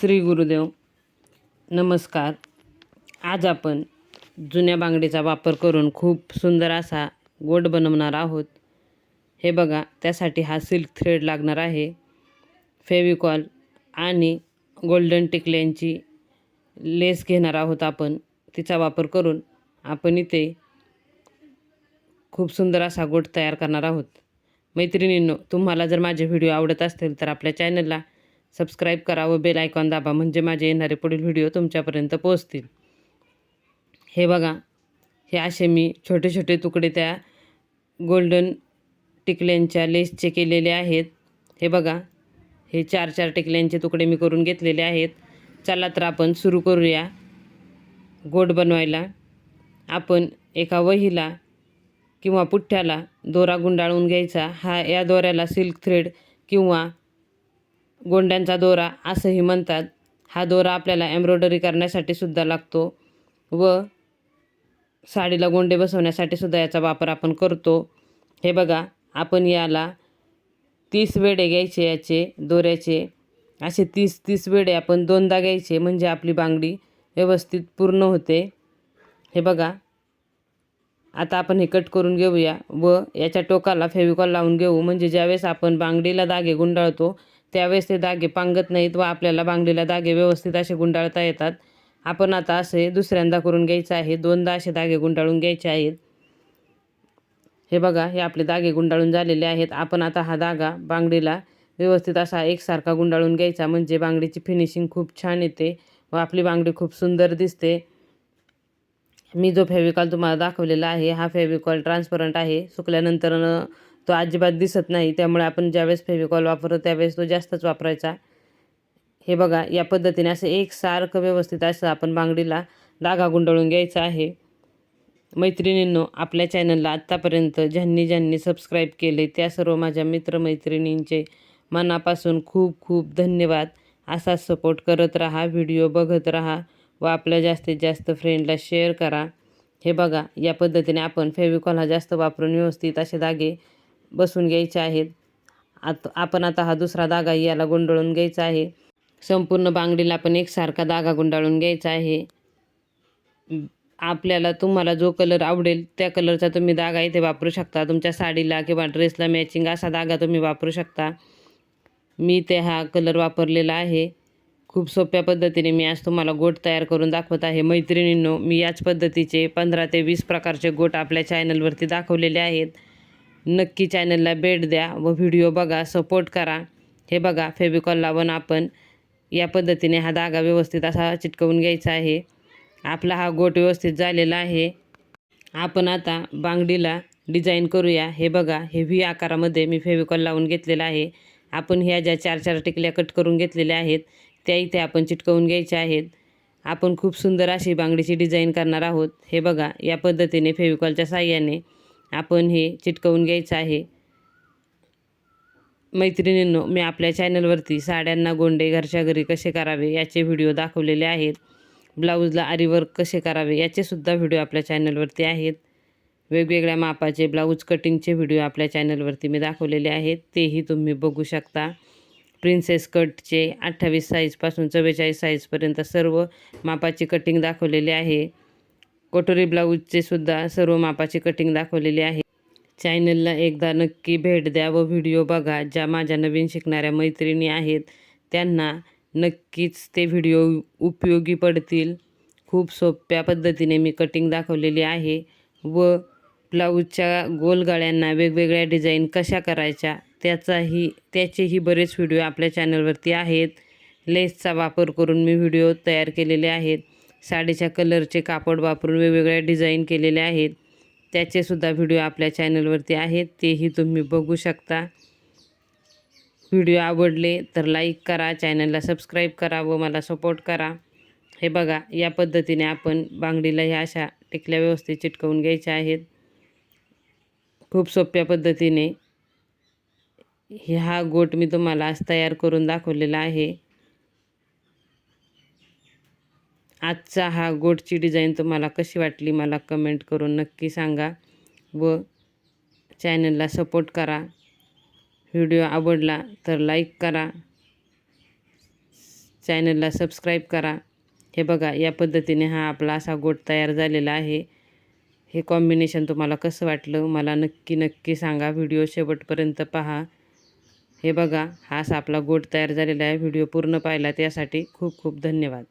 श्री गुरुदेव नमस्कार. आज आपण जुन्या बांगडीचा वापर करून खूप सुंदर असा गोड बनवणार आहोत. हे बघा त्यासाठी हा सिल्क थ्रेड लागणार आहे. फेविकॉल आणि गोल्डन टिकल्यांची लेस घेणार आहोत आपण. तिचा वापर करून आपण इथे खूप सुंदर असा गोट तयार करणार आहोत. मैत्रिणींनो तुम्हाला जर माझे व्हिडिओ आवडत असतील तर आपल्या चॅनलला सबस्क्राईब करा व बेल आयकॉन दाबा म्हणजे माझे येणारे पुढील व्हिडिओ तुमच्यापर्यंत पोहोचतील. हे बघा हे असे मी छोटे छोटे तुकडे त्या गोल्डन टिकल्यांच्या लेसचे केलेले आहेत. हे बघा हे चार चार टिकल्यांचे तुकडे मी करून घेतलेले आहेत. चला तर आपण सुरू करूया गोड बनवायला. आपण एका वहीला किंवा पुठ्ठ्याला दोरा गुंडाळून घ्यायचा. हा या दोऱ्याला सिल्क थ्रेड किंवा गोंड्यांचा दोरा असंही म्हणतात. हा दोरा आपल्याला एम्ब्रॉयडरी करण्यासाठी सुद्धा लागतो व साडीला गोंडे बसवण्यासाठी सुद्धा याचा वापर आपण करतो. हे बघा आपण याला तीस वेडे घ्यायचे याचे दोऱ्याचे. असे तीस तीस वेडे आपण दोनदा घ्यायचे म्हणजे आपली बांगडी व्यवस्थित पूर्ण होते. हे बघा आता आपण हे कट करून घेऊया व याच्या टोकाला फेविकॉल लावून घेऊ. म्हणजे ज्यावेळेस आपण बांगडीला दागे गुंडाळतो त्यावेळेस ते दागे पांगत नाहीत व आपल्याला बांगडीला दागे व्यवस्थित असे गुंडाळता येतात. आपण आता असे दुसऱ्यांदा करून घ्यायचं आहे. दोनदा असे दागे गुंडाळून घ्यायचे आहेत. हे बघा हे आपले दागे गुंडाळून झालेले आहेत. आपण आता हा धागा बांगडीला व्यवस्थित असा एकसारखा गुंडाळून घ्यायचा. म्हणजे बांगडीची फिनिशिंग खूप छान येते व आपली बांगडी खूप सुंदर दिसते. मी जो फेविकॉल तुम्हाला दाखवलेला आहे हा फेविकॉल ट्रान्सपरंट आहे. सुकल्यानंतर तो अजिबात दिसत नाही. त्यामुळे आपण ज्यावेळेस फेविकॉल वापरतो त्यावेळेस तो जास्तच वापरायचा. हे बघा या पद्धतीने असं एक सारखं व्यवस्थित असं आपण बांगडीला धागा गुंडाळून घ्यायचा आहे. मैत्रिणींनो आपल्या चॅनलला आत्तापर्यंत ज्यांनी ज्यांनी सबस्क्राईब केले त्या सर्व माझ्या मित्रमैत्रिणींचे मनापासून खूप खूप धन्यवाद. असाच सपोर्ट करत राहा व्हिडिओ बघत राहा व आपल्या जास्तीत जास्त फ्रेंडला शेअर करा. हे बघा या पद्धतीने आपण फेविकॉल हा जास्त वापरून व्यवस्थित असे धागे बसून घ्यायचे आहेत. आत आपण आता हा दुसरा धागा याला गुंडाळून घ्यायचा आहे. संपूर्ण बांगडीला आपण एकसारखा धागा गुंडाळून घ्यायचा आहे. आपल्याला तुम्हाला जो कलर आवडेल त्या कलरचा तुम्ही धागा इथे वापरू शकता. तुमच्या साडीला किंवा ड्रेसला मॅचिंग असा धागा तुम्ही वापरू शकता. मी ते हा कलर वापरलेला आहे. खूप सोप्या पद्धतीने मी आज तुम्हाला गोट तयार करून दाखवत आहे. मैत्रिणींनो मी याच पद्धतीचे पंधरा ते वीस प्रकारचे गोट आपल्या चॅनलवरती दाखवलेले आहेत. नक्की चॅनलला भेट द्या व व्हिडिओ बघा सपोर्ट करा. हे बघा फेविकॉल लावून आपण या पद्धतीने हा धागा व्यवस्थित असा चिटकवून घ्यायचा आहे. आपला हा गोट व्यवस्थित झालेला आहे. आपण आता बांगडीला डिझाईन करूया. हे बघा हे व्ही आकारामध्ये मी फेविकॉल लावून घेतलेला आहे. आपण ह्या ज्या चार चार टिकल्या कट करून घेतलेल्या आहेत त्या इथे आपण चिटकवून घ्यायच्या आहेत. आपण खूप सुंदर अशी बांगडीची डिझाईन करणार आहोत. हे बघा या पद्धतीने फेविकॉलच्या साह्याने आपण हे चिटकवून घ्यायचं आहे. मैत्रिणींनो मी आपल्या चॅनलवरती साड्यांना गोंडे घरच्या घरी कसे करावे याचे व्हिडिओ दाखवलेले आहेत. ब्लाऊजला आरीवर्क कसे करावे याचेसुद्धा व्हिडिओ आपल्या चॅनलवरती आहेत. वेगवेगळ्या मापाचे ब्लाऊज कटिंगचे व्हिडिओ आपल्या चॅनलवरती मी दाखवलेले आहेत. तेही तुम्ही बघू शकता. प्रिन्सेस कटचे अठ्ठावीस साईजपासून चव्वेचाळीस साईजपर्यंत सर्व मापाची कटिंग दाखवलेली आहे. कटोरी ब्लाऊजचे सुद्धा सर्व मापाची कटिंग दाखवलेली आहे. चॅनलला एकदा नक्की भेट द्या व व्हिडिओ बघा. ज्या माझ्या नवीन शिकणाऱ्या मैत्रिणी आहेत त्यांना नक्कीच ते व्हिडिओ उपयोगी पडतील. खूप सोप्या पद्धतीने मी कटिंग दाखवलेली आहे व ब्लाऊजच्या गोलगाळ्यांना वेगवेगळ्या डिझाईन कशा करायच्या त्याचाही त्याचेही बरेच व्हिडिओ आपल्या चॅनलवरती आहेत. लेसचा वापर करून मी व्हिडिओ तयार केलेले आहेत. साडीच्या कलरचे कापड वापरून वेगवेगळ्या डिझाईन केलेले आहेत. त्याचेसुद्धा व्हिडिओ आपल्या चॅनलवरती आहेत. तेही तुम्ही बघू शकता. व्हिडिओ आवडले तर लाईक करा चॅनलला सबस्क्राईब करा व मला सपोर्ट करा. हे बघा या पद्धतीने आपण बांगडीला ह्या अशा टिकल्या व्यवस्थित चिटकवून घ्यायच्या आहेत. खूप सोप्या पद्धतीने हा गोट मी तुम्हाला आज तयार करून दाखवलेला आहे. आजचा हा गोटची डिझाईन तुम्हाला कशी वाटली मला कमेंट करून नक्की सांगा व चॅनलला सपोर्ट करा. व्हिडिओ आवडला तर लाईक करा. चॅनलला सबस्क्राईब करा. हे बघा या पद्धतीने हा आपला असा गोट तयार झालेला आहे. हे कॉम्बिनेशन तुम्हाला कसं वाटलं मला नक्की नक्की सांगा. व्हिडिओ शेवटपर्यंत पहा. हे बघा हा असा आपला गोट तयार झालेला आहे. व्हिडिओ पूर्ण पाहिला त्यासाठी खूप खूप धन्यवाद.